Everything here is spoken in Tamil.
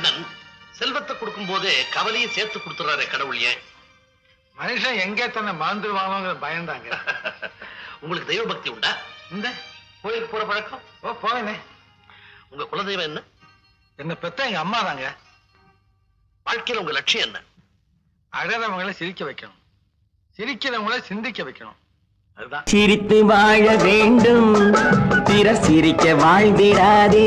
கண்ணன் செல்வத்தை கொடுக்கும் போதே கவலையும் சேர்த்து கொடுத்துறாரு கடவுள் ஏன்? மனுஷன் எங்கே தன்னை மறந்துடுவானோங்கிற பயந்தாங்க. உங்களுக்கு தெய்வ பக்தி உண்டா? இந்த கோயிலுக்கு போற பழக்கம்? ஓ போவேனே. உங்க குலதெய்வம் என்ன? என்ன பெத்த எங்க அம்மா தாங்க. வாழ்க்கையில உங்க லட்சியம் என்ன? அழறவங்களை சிரிக்க வைக்கணும். சிரிக்கிறவங்கள சிந்திக்க வைக்கணும். அதுதான். சிரித்து வாழ வேண்டும். பிறர் சிரிக்க வாழ்ந்திடாதே.